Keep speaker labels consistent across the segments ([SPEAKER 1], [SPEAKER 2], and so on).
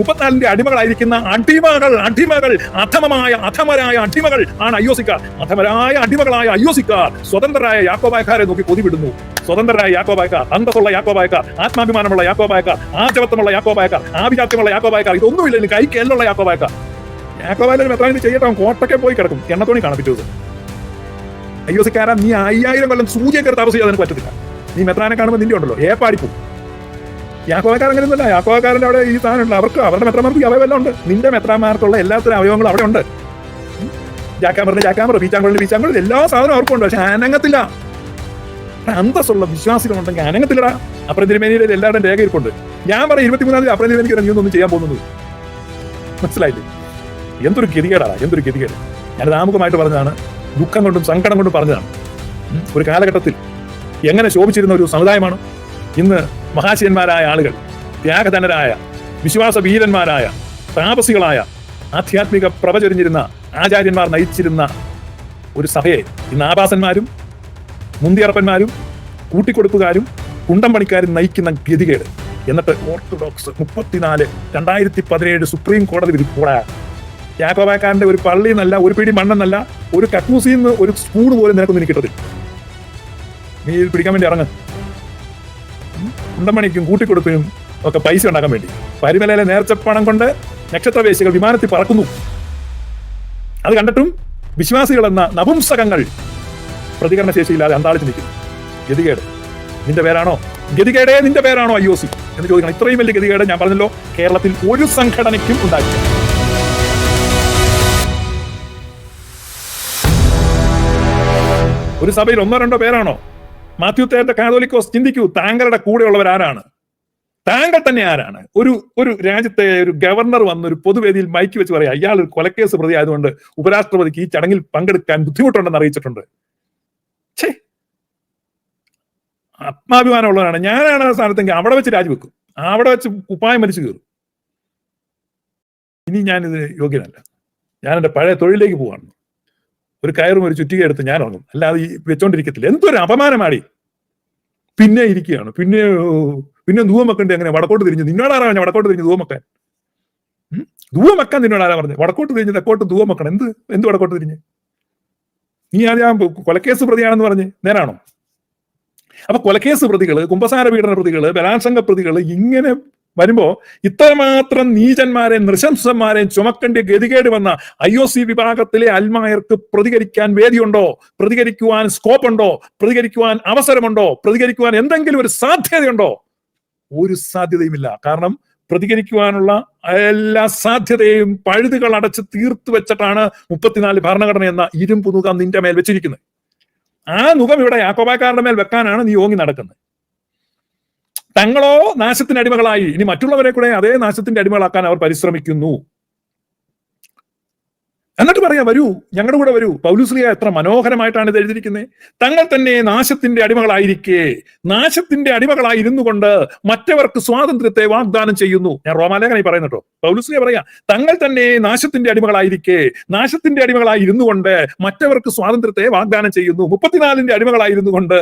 [SPEAKER 1] മുപ്പത്തിനാലിന്റെ അടിമകളായിരിക്കുന്ന അടിമകൾ അടിമകൾ അധമമായ അധമരായ അടിമകൾ ആണ് അയ്യോസിക്കാർ. അധമരായ അടിമകളായ അയ്യോസിക്കാർ. സ്വതന്ത്രരായ യാക്കോബായക്കാരെ നോക്കി കൊതിവിടുന്നു സ്വതന്ത്രരായ യാക്കോബായക്കാർ അന്തസ്സുള്ള യാക്കോബായക്കാർ ആത്മാഭിമാനമുള്ള യാക്കോബായക്കാർ ആചവത്വമുള്ള യാക്കോബായക്കാർ ആഭിജാത്യമുള്ള യാക്കോബായക്കാർ ഇതൊന്നുമില്ല എനിക്ക് കൈക്കെല്ലുള്ള യാക്കോബായക്കാർ. യാക്കോബായാലും എത്ര ചെയ്യട്ടെ അവൻ കോട്ടൊക്കെ പോയി കിടക്കും. എണ്ണത്തോണി കാണപ്പിച്ചത് അയ്യോസിക്കാരാ നീ അയ്യായിരം കൊല്ലം സൂചിയൊക്കെ തപസ് പറ്റത്തില്ല. നീ മെത്രാനെ കാണുമ്പോൾ നിന്റെ ഉണ്ടല്ലോ. ഏപ്പാടിപ്പോ. യാക്കോവക്കാർ അങ്ങനെയൊന്നുമല്ല യാക്കോവക്കാരന്റെ അവിടെ ഈ സാധനമുണ്ട്. അവർക്ക് അവരുടെ മെത്രാമാർക്ക് അവയവെല്ലാം ഉണ്ട്. നിന്റെ മെത്രാമാർക്കുള്ള എല്ലാത്തരം അവയവങ്ങളും അവിടെ ഉണ്ട്. ജാക്കാമറിന് ജാക്കാമറ ബീച്ചാങ്കുളിന് ബീച്ചാങ്കുളിൽ എല്ലാ സാധനവും അവർക്കും ഉണ്ട്. പക്ഷെ അനങ്ങത്തില്ല. അന്തസ്സുള്ള വിശ്വാസികളുണ്ടെങ്കിൽ അനങ്ങത്തില്ലടാ. അപ്പുറം തിരുമേനിയിൽ എല്ലാവരുടെയും രേഖ ഇരിപ്പുണ്ട്. ഞാൻ പറയും ഇരുപത്തിമൂന്നാം തീയതി അപ്പുറം തിരുമേനിക്ക് ഒന്നും ചെയ്യാൻ പോകുന്നത് മനസ്സിലായില്ലേ? എന്തൊരു ഗതികേടാ എന്തൊരു ഗതികേട്. ഞാൻ ആമുഖമായിട്ട് പറഞ്ഞതാണ്. ദുഃഖം കൊണ്ടും സങ്കടം കൊണ്ടും പറഞ്ഞതാണ്. ഒരു കാലഘട്ടത്തിൽ എങ്ങനെ ശോഭിച്ചിരുന്ന ഒരു സമുദായമാണ് ഇന്ന് മഹാശയന്മാരായ ആളുകൾ ത്യാഗധനരായ വിശ്വാസ വീരന്മാരായ താപസികളായ ആധ്യാത്മിക പ്രഭചൊരിഞ്ഞിരുന്ന ആചാര്യന്മാർ നയിച്ചിരുന്ന ഒരു സഭയെ ഇന്ന് ആഭാസന്മാരും മുന്തിയറപ്പന്മാരും കൂട്ടിക്കൊടുപ്പുകാരും കുണ്ടം പണിക്കാരും നയിക്കുന്ന ഗതികേട് എന്നിട്ട് ഓർത്തഡോക്സ് മുപ്പത്തിനാല് രണ്ടായിരത്തി പതിനേഴ് സുപ്രീം കോടതി വിധി കൂടാ യാക്കോബാക്കാരന്റെ ഒരു പള്ളി എന്നല്ല ഒരു പിടി മണ്ണെന്നല്ല ഒരു കക്കൂസിൽ നിന്ന് ഒരു സ്പൂൺ പോലും നിനക്കൊന്നും എനിക്ക് കിട്ടത്തില്ല. നീ പിടിക്കാൻ വേണ്ടി ഇറങ്ങ്. കുണ്ടമണിക്കും കൂട്ടിക്കൊടുപ്പിനും ഒക്കെ പൈസ ഉണ്ടാക്കാൻ വേണ്ടി. പരിമലയിലെ നേർച്ചപ്പണം കൊണ്ട് നക്ഷത്രവേശികൾ വിമാനത്തിൽ പറക്കുന്നു. അത് കണ്ടിട്ടും വിശ്വാസികൾ എന്ന നപുംസകങ്ങൾ പ്രതികരണ ശേഷിയില്ലാതെ അന്താളിച്ച് നിൽക്കുന്നു. ഗതികേട്. നിന്റെ പേരാണോ? ഗതികേടേ നിന്റെ പേരാണോ ഐ ഒ സി? എന്ന് ചോദിക്കണം. ഇത്രയും വലിയ ഗതികേട് ഞാൻ പറഞ്ഞല്ലോ കേരളത്തിൽ ഒരു സംഘടനയ്ക്കും ഉണ്ടായി ഒരു സഭയിൽ ഒന്നോ രണ്ടോ പേരാണോ? മാത്യു തേരുടെ കാതോലിക്കോസ് ചിന്തിക്കൂ താങ്കളുടെ കൂടെയുള്ളവർ ആരാണ്? താങ്കൾ തന്നെ ആരാണ്? ഒരു ഒരു രാജ്യത്തെ ഒരു ഗവർണർ വന്ന് ഒരു പൊതുവേദിയിൽ മൈക്ക് വെച്ച് പറയാം അയാൾ ഒരു കൊലക്കേസ് പ്രതി ആയതുകൊണ്ട് ഉപരാഷ്ട്രപതിക്ക് ഈ ചടങ്ങിൽ പങ്കെടുക്കാൻ ബുദ്ധിമുട്ടുണ്ടെന്ന് അറിയിച്ചിട്ടുണ്ട്. ഛേ! ആത്മാഭിമാനമുള്ളവരാണ്. ഞാനാണ് ആ സ്ഥാനത്തെങ്കിൽ അവിടെ വെച്ച് രാജിവെക്കും. അവിടെ വെച്ച് ഉപ്പായം മരിച്ചു കയറും ഇനി ഞാനിത് യോഗ്യനല്ല. ഞാൻ എന്റെ പഴയ തൊഴിലിലേക്ക് പോവാണ്. ഒരു കയറും ഒരു ചുറ്റിക എടുത്ത് ഞാൻ ഉറങ്ങും അല്ലാതെ ഈ വെച്ചോണ്ടിരിക്കത്തില്ല. എന്തൊരു അപമാനമാടി. പിന്നെ ഇരിക്കുകയാണ്. പിന്നെ പിന്നെ ധൂവമൊക്കെ എങ്ങനെ വടക്കോട്ട് തിരിഞ്ഞു? നിന്നോടാരാ പറഞ്ഞ വടക്കോട്ട് തിരിഞ്ഞു ധൂവം ധൂവമക്കാൻ ഉം? ധൂവം വെക്കാൻ നിന്നോടാരാ പറഞ്ഞത് വടക്കോട്ട് തിരിഞ്ഞ് തെക്കോട്ട് ധൂവമക്കണം എന്ത് എന്ത് വടക്കോട്ട് തിരിഞ്ഞ്? നീ ആദ്യം കൊലക്കേസ് പ്രതിയാണെന്ന് പറഞ്ഞ്. നേരാണോ? അപ്പൊ കൊലക്കേസ് പ്രതികൾ കുമ്പസാര പീഡന പ്രതികൾ ബലാത്സംഗ പ്രതികൾ ഇങ്ങനെ വരുമ്പോ ഇത്രമാത്രം നീചന്മാരെ നൃശംസന്മാരെ ചുമക്കേണ്ട ഗതികേട് വന്ന ഐ ഒ സി വിഭാഗത്തിലെ അൽമായർക്ക് പ്രതികരിക്കാൻ വേദിയുണ്ടോ? പ്രതികരിക്കുവാൻ സ്കോപ്പ് ഉണ്ടോ പ്രതികരിക്കുവാൻ അവസരമുണ്ടോ? പ്രതികരിക്കുവാൻ എന്തെങ്കിലും ഒരു സാധ്യതയുണ്ടോ? ഒരു സാധ്യതയുമില്ല. കാരണം പ്രതികരിക്കുവാനുള്ള എല്ലാ സാധ്യതയും പഴുതുകൾ അടച്ച് തീർത്തു വെച്ചിട്ടാണ് മുപ്പത്തിനാല് ഭരണഘടന എന്ന ഇരുമ്പ് നുകം നിന്റെ മേൽ വെച്ചിരിക്കുന്നത്. ആ നുഖം ഇവിടെ യാക്കോബാക്കാരുടെ മേൽ വെക്കാനാണ് നീ ഓങ്ങി നടക്കുന്നത്. തങ്ങളോ നാശത്തിന്റെ അടിമകളായി ഇനി മറ്റുള്ളവരെ കൂടെ അതേ നാശത്തിന്റെ അടിമകളാക്കാൻ അവർ പരിശ്രമിക്കുന്നു. എന്നിട്ട് പറയാ വരൂ ഞങ്ങളുടെ കൂടെ വരൂ. പൗലുസ്ലിയ എത്ര മനോഹരമായിട്ടാണ് ഇത് എഴുതിയിരിക്കുന്നത് തങ്ങൾ തന്നെ നാശത്തിന്റെ അടിമകളായിരിക്കേ. നാശത്തിന്റെ അടിമകളായിരുന്നു കൊണ്ട് മറ്റവർക്ക് സ്വാതന്ത്ര്യത്തെ വാഗ്ദാനം ചെയ്യുന്നു. ഞാൻ റോമാലേഖനായി പറയുന്നുട്ടോ പൗലുസ്ലിയ പറയാ തങ്ങൾ തന്നെ നാശത്തിന്റെ അടിമകളായിരിക്കേ. നാശത്തിന്റെ അടിമകളായിരുന്നു കൊണ്ട് മറ്റവർക്ക് സ്വാതന്ത്ര്യത്തെ വാഗ്ദാനം ചെയ്യുന്നു. മുപ്പത്തിനാലിന്റെ അടിമകളായിരുന്നു കൊണ്ട്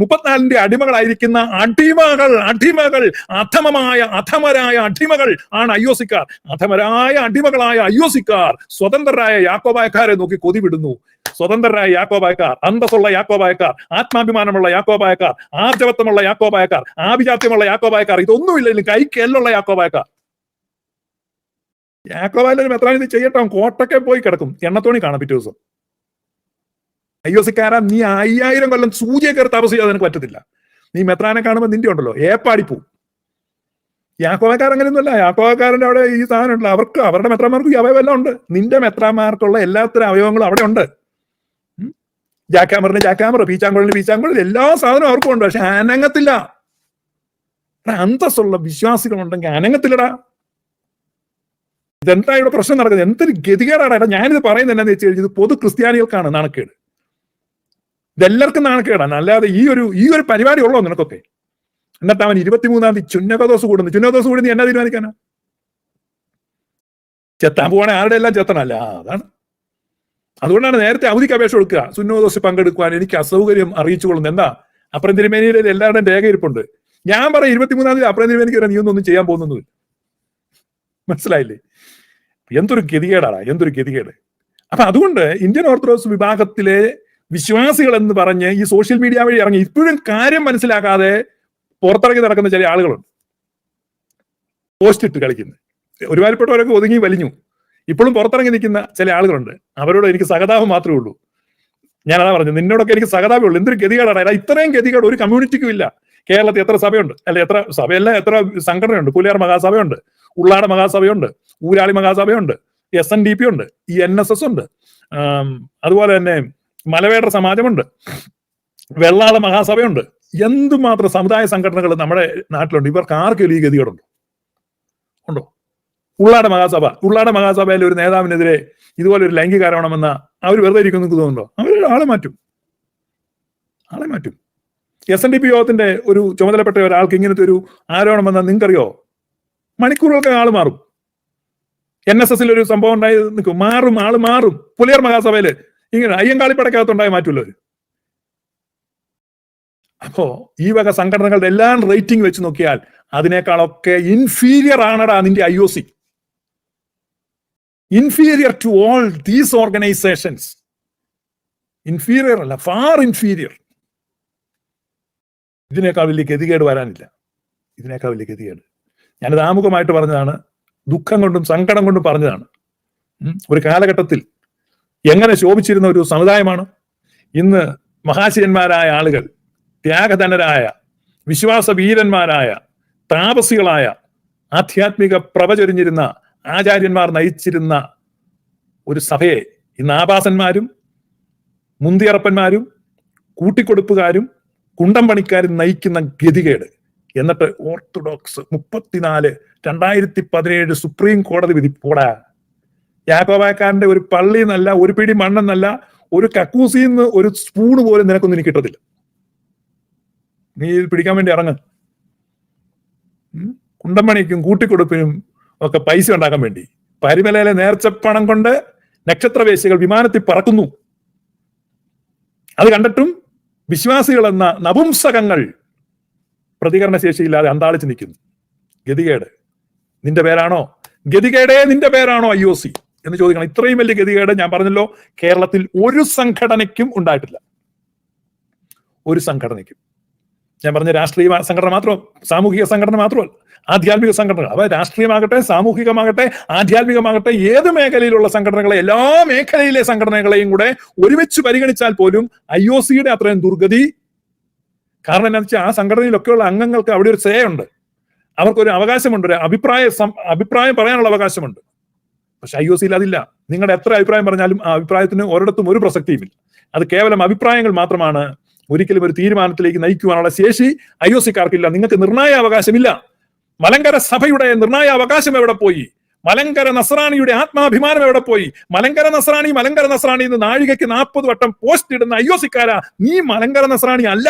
[SPEAKER 1] മുപ്പത്തിനാലിന്റെ അടിമകളായിരിക്കുന്ന അടിമകൾ അടിമകൾ അധമമായ അധമരായ അടിമകൾ ആണ് അയ്യോസിക്കാർ അധമരായ അടിമകളായ അയ്യോസിക്കാർ സ്വതന്ത്രരായ യാക്കോബായക്കാരെ നോക്കി കൊതി വിടുന്നു. സ്വതന്ത്രരായ യാക്കോബായക്കാർ അന്തസ്സുള്ള യാക്കോബായക്കാർ ആത്മാഭിമാനമുള്ള യാക്കോബായക്കാർ ആർജവത്വമുള്ള യാക്കോബായക്കാർ ആഭിജാത്യമുള്ള യാക്കോബായക്കാർ ഇതൊന്നുമില്ല കൈക്കെല്ലുള്ള യാക്കോബായക്കാർ. യാക്കോബായാലും എത്ര ഇത് കോട്ടക്കെ പോയി കിടക്കും. എണ്ണത്തോണി കാണാം പിറ്റേ ദിവസം. അയ്യോസിക്കാരാ നീ അയ്യായിരം കൊല്ലം സൂചിയെ കയറി നിനക്ക് പറ്റത്തില്ല. നീ മെത്രാനെ കാണുമ്പോൾ നിന്റെ ഉണ്ടല്ലോ ഏപ്പാടിപ്പോ യാക്കോവക്കാർ അങ്ങനെയൊന്നുമല്ല യാക്കോവക്കാരന്റെ അവിടെ ഈ സാധനം ഉണ്ട് അവർക്ക് അവരുടെ മെത്രാമാർക്ക് ഈ അവയവെല്ലാം ഉണ്ട്. നിന്റെ മെത്രാമാർക്കുള്ള എല്ലാത്തരം അവയവങ്ങളും അവിടെ ഉണ്ട്. ജാക്കാമറിന് ജാക്കാമർ പീച്ചാങ്കുഴലിന് പീച്ചാങ്കുഴൽ എല്ലാ സാധനവും അവർക്കും ഉണ്ട്. പക്ഷെ അനങ്ങത്തില്ല. അന്തസ്സുള്ള വിശ്വാസികളുണ്ടെങ്കിൽ അനങ്ങത്തില്ലടാ. ഇതെന്താ ഇവിടെ പ്രശ്നം നടക്കുന്നത്? എന്തൊരു ഗതികേടാണ് എടാ ഞാനിത് പറയുന്നത് എന്താണെന്ന് വെച്ച് കഴിഞ്ഞാൽ ഇത് പൊതു ക്രിസ്ത്യാനികൾക്കാണ് നാണക്കേട്. ഇതെല്ലാവർക്കും നാണക്കേടാണ് അല്ലാതെ ഈ ഒരു ഈ ഒരു പരിപാടി ഉള്ളോ നിനക്കൊക്കെ? എന്നിട്ട് അവൻ ഇരുപത്തിമൂന്നാം തീയതി ചുന്നകദോസ് കൂടുന്നു. ചുന്നകദോസ് കൂടുന്നു. എന്നാ തീരുമാനിക്കാനാ? ചെത്താൻ പോവാണെ ആരുടെ എല്ലാം ചെത്തണല്ല അതാണ്. അതുകൊണ്ടാണ് നേരത്തെ അവധിക്ക് അപേക്ഷ കൊടുക്കുക. സുന്നോദോസ് പങ്കെടുക്കുവാൻ എനിക്ക് അസൗകര്യം അറിയിച്ചു കൊള്ളുന്നു എന്താ? അപ്പുറം തിരുമേനിയിൽ എല്ലാവരുടെയും രേഖ ഇരിപ്പുണ്ട് ഞാൻ പറയും ഇരുപത്തിമൂന്നാം തീയതി അപ്പുറം തിരുമേനിക്ക് നീ ഒന്നും ചെയ്യാൻ പോകുന്നൊന്നുമില്ല. മനസ്സിലായില്ലേ? എന്തൊരു ഗതികേടാണ് എന്തൊരു ഗതികേട്. അപ്പൊ അതുകൊണ്ട് ഇന്ത്യൻ ഓർത്തഡോക്സ് വിഭാഗത്തിലെ വിശ്വാസികൾ എന്ന് പറഞ്ഞ് ഈ സോഷ്യൽ മീഡിയ വഴി ഇറങ്ങി ഇപ്പോഴും കാര്യം മനസ്സിലാക്കാതെ പുറത്തിറങ്ങി നടക്കുന്ന ചില ആളുകളുണ്ട്. പോസ്റ്റ് ഇട്ട് കളിക്കുന്നത് ഒരുമാതിരിപ്പെട്ടവരൊക്കെ ഒതുങ്ങി വലിഞ്ഞു. ഇപ്പോഴും പുറത്തിറങ്ങി നിൽക്കുന്ന ചില ആളുകളുണ്ട്. അവരോട് എനിക്ക് സഹതാപം മാത്രമേ ഉള്ളൂ. ഞാൻ അതാ പറഞ്ഞു നിന്നോടൊക്കെ എനിക്ക് സഹതാപേ ഉള്ളൂ. എന്തൊരു ഗതികേടാണ്. അല്ല ഇത്രയും ഗതികേട് ഒരു കമ്മ്യൂണിറ്റിക്കും ഇല്ല. കേരളത്തിൽ എത്ര സഭയുണ്ട്? അല്ല എത്ര സഭയല്ല എത്ര സംഘടനയുണ്ട്? പുലിയാർ മഹാസഭയുണ്ട്. ഉള്ളാട് മഹാസഭയുണ്ട്. ഊരാളി മഹാസഭയുണ്ട്. എസ് എൻ ഡി പി ഉണ്ട്. ഈ എൻ എസ് എസ് ഉണ്ട്. അതുപോലെ തന്നെ മലവേടർ സമാജമുണ്ട്. വെള്ളാള മഹാസഭയുണ്ട്. എന്തുമാത്രം സമുദായ സംഘടനകൾ നമ്മുടെ നാട്ടിലുണ്ട്? ഇവർക്ക് ആർക്കെങ്കിലും ഈ ഗതികേടുണ്ടോ? ഉണ്ടോ? ഉള്ളാട മഹാസഭ. ഉള്ളാട മഹാസഭയിലെ ഒരു നേതാവിനെതിരെ ഇതുപോലെ ഒരു ലൈംഗിക ആരോപണമെന്ന അവർ വെറുതെ ഇരിക്കുന്നു തോന്നുന്നുണ്ടോ? അവർ ആളെ മാറ്റും. ആളെ മാറ്റും. എസ് എൻ ഡി പി യോഗത്തിന്റെ ഒരു ചുമതലപ്പെട്ട ഒരാൾക്ക് ഇങ്ങനത്തെ ഒരു ആരോപണം വന്നാൽ നിങ്ങൾക്കറിയോ? മണിക്കൂറുകൾക്ക് ആൾ മാറും. എൻ എസ് എസിൽ ഒരു സംഭവം ഉണ്ടായി നിൽക്കും. മാറും ആൾ മാറും. പുലിയർ മഹാസഭയിൽ ഇങ്ങനെ അയ്യങ്കാളിപ്പടക്കകത്തുണ്ടായി അവർ. അപ്പോ ഈ വക സംഘടനകളുടെ എല്ലാം റേറ്റിംഗ് വെച്ച് നോക്കിയാൽ അതിനേക്കാളൊക്കെ ഇൻഫീരിയർ ആണടാ നിന്റെ I O C inferior to all these organisations inferior അല്ല ഫാർ ഇൻഫീരിയർ ഇതിനേക്കാൾ വലിയ ഗതികേട് വരാനില്ല. ഇതിനേക്കാൾ വലിയ ഗതികേട്. ഞാനത് ആമുഖമായിട്ട് പറഞ്ഞതാണ് ദുഃഖം കൊണ്ടും സങ്കടം കൊണ്ടും പറഞ്ഞതാണ്. ഒരു കാലഘട്ടത്തിൽ എങ്ങനെ ശോഭിച്ചിരുന്ന ഒരു സമുദായമാണ് ഇന്ന് മഹാശയന്മാരായ ആളുകൾ ത്യാഗധനരായ വിശ്വാസ വീരന്മാരായ താപസികളായ ആധ്യാത്മിക പ്രവചൊരിഞ്ഞിരുന്ന ആചാര്യന്മാർ നയിച്ചിരുന്ന ഒരു സഭയെ ഇന്ന് ആഭാസന്മാരും മുന്തിയറപ്പന്മാരും കൂട്ടിക്കൊടുപ്പുകാരും കുണ്ടം പണിക്കാരും നയിക്കുന്ന ഗതികേട്. എന്നിട്ട് ഓർത്തഡോക്സ് മുപ്പത്തിനാല് രണ്ടായിരത്തി പതിനേഴ് സുപ്രീം കോടതി വിധി പോടാ. യാക്കോവാക്കാരന്റെ ഒരു പള്ളി എന്നല്ല ഒരു പിടി മണ്ണെന്നല്ല ഒരു കക്കൂസിന്ന് ഒരു സ്പൂണ് പോലും നിനക്കൊന്നും എനിക്ക് കിട്ടത്തില്ല. നീ ഇത് പിടിക്കാൻ വേണ്ടി ഇറങ്ങ. കുണ്ടമ്പണിക്കും കൂട്ടിക്കൊടുപ്പിനും ഒക്കെ പൈസ ഉണ്ടാക്കാൻ വേണ്ടി. പരിമലയിലെ നേർച്ചപ്പണം കൊണ്ട് നക്ഷത്രവേശികൾ വിമാനത്തിൽ പറക്കുന്നു. അത് കണ്ടിട്ടും വിശ്വാസികൾ എന്ന നപുംസകങ്ങൾ പ്രതികരണ ശേഷിയില്ലാതെ അന്താളിച്ച് നിൽക്കുന്നു. ഗതികേട്. നിന്റെ പേരാണോ? ഗതികേടേ നിന്റെ പേരാണോ ഐ ഒ സി? എന്ന് ചോദിക്കണം. ഇത്രയും വലിയ ഗതികേട് ഞാൻ പറഞ്ഞല്ലോ കേരളത്തിൽ ഒരു സംഘടനയ്ക്കും ഉണ്ടായിട്ടില്ല. ഒരു സംഘടനയ്ക്കും. ഞാൻ പറഞ്ഞ രാഷ്ട്രീയ സംഘടന മാത്രം സാമൂഹിക സംഘടന മാത്രമല്ല. ആധ്യാത്മിക സംഘടനകൾ. അവ രാഷ്ട്രീയമാകട്ടെ സാമൂഹികമാകട്ടെ ആധ്യാത്മികമാകട്ടെ ഏത് മേഖലയിലുള്ള സംഘടനകളെ എല്ലാ മേഖലയിലെ സംഘടനകളെയും കൂടെ ഒരുമിച്ച് പരിഗണിച്ചാൽ പോലും ഐ ഒ സിയുടെ അത്രയും ദുർഗതി കാരണം എന്താ വെച്ചാൽ ആ സംഘടനയിലൊക്കെയുള്ള അംഗങ്ങൾക്ക് അവിടെ ഒരു സേയുണ്ട് അവർക്കൊരു അവകാശമുണ്ട് ഒരു അഭിപ്രായ അഭിപ്രായം പറയാനുള്ള അവകാശമുണ്ട്. പക്ഷെ ഐ ഒ സിയിൽ അതില്ല. നിങ്ങളുടെ എത്ര അഭിപ്രായം പറഞ്ഞാലും ആ അഭിപ്രായത്തിന് ഒരിടത്തും ഒരു പ്രസക്തിയുമില്ല. അത് കേവലം അഭിപ്രായങ്ങൾ മാത്രമാണ് ഒരിക്കലും ഒരു തീരുമാനത്തിലേക്ക് നയിക്കുവാനുള്ള ശേഷി ഐ ഒ സിക്കാർക്കില്ല. നിങ്ങൾക്ക് നിർണായ അവകാശമില്ല മലങ്കര സഭയുടെ നിർണായ അവകാശം എവിടെ പോയി? മലങ്കര നസ്രാണിയുടെ ആത്മാഭിമാനം എവിടെ പോയി? മലങ്കര നസ്രാണി മലങ്കര നസ്രാണി എന്ന് നാഴികയ്ക്ക് നാൽപ്പത് വട്ടം പോസ്റ്റ് ഇടുന്ന ഐ ഒ സിക്കാരാ. നീ മലങ്കര നസ്രാണി അല്ല.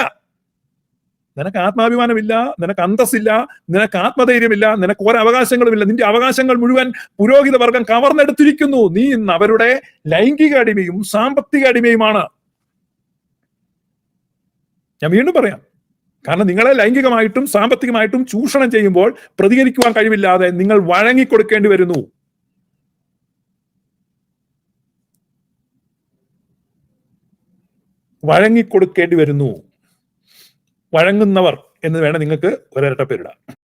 [SPEAKER 1] നിനക്ക് ആത്മാഭിമാനമില്ല നിനക്ക് അന്തസ്സില്ല നിനക്ക് ആത്മധൈര്യമില്ല നിനക്ക് ഓരോ അവകാശങ്ങളും ഇല്ല നിന്റെ അവകാശങ്ങൾ മുഴുവൻ പുരോഹിത വർഗം കവർന്നെടുത്തിരിക്കുന്നു. നീ ഇന്ന് അവരുടെ ലൈംഗിക അടിമയും സാമ്പത്തിക അടിമയുമാണ്. ഞാൻ വീണ്ടും പറയാം. കാരണം നിങ്ങളെ ലൈംഗികമായിട്ടും സാമ്പത്തികമായിട്ടും ചൂഷണം ചെയ്യുമ്പോൾ പ്രതികരിക്കുവാൻ കഴിവില്ലാതെ നിങ്ങൾ വഴങ്ങിക്കൊടുക്കേണ്ടി വരുന്നു. വഴങ്ങിക്കൊടുക്കേണ്ടി വരുന്നു. വഴങ്ങുന്നവർ എന്ന് വേണം നിങ്ങൾക്ക് ഒരേരട്ട പേരിടാം.